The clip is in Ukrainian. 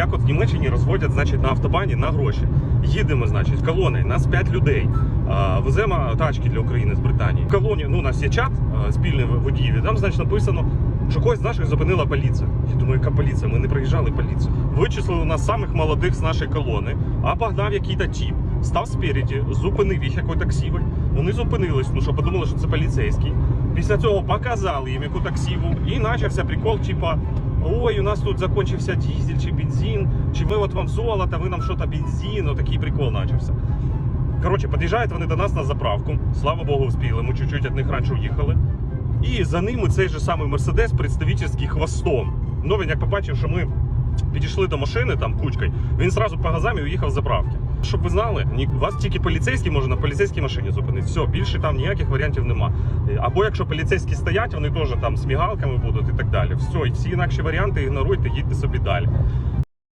як от в Німеччині розводять значить, на автобані на гроші. Їдемо, значить, колоною, нас 5 людей. Веземо тачки для України з Британії. В колоні, ну, у нас є чат спільний водіїв, там, значить, написано, що когось з наших зупинила поліція. Я думаю, яка поліція? Ми не проїжджали поліцію. Вичислили нас самих молодих з нашої колони, а погнав який-то тіп, став спереді, зупинив їх який таксівель. Вони зупинились, ну що подумали, що це поліцейський. Після цього показали їм яку таксіву, і почався прикол, типа. Ой, у нас тут закончився дизель чи бензин, чи ми от вам золото, ви нам що то бензин, отакий прикол почався. Коротше, під'їжджають вони до нас на заправку. Слава Богу, вспіли. Ми чуть-чуть від них раніше уїхали. І за ними цей же самий Мерседес представительський хвостом. Ну він як побачив, що ми підійшли до машини там кучкою, він зразу по газам і уїхав з заправки. Щоб ви знали, ні, вас тільки поліцейський може на поліцейській машині зупинити. Все, більше там ніяких варіантів нема. Або якщо поліцейські стоять, вони теж там з мігалками будуть і так далі. Все, і всі інакші варіанти ігноруйте, їдьте собі далі.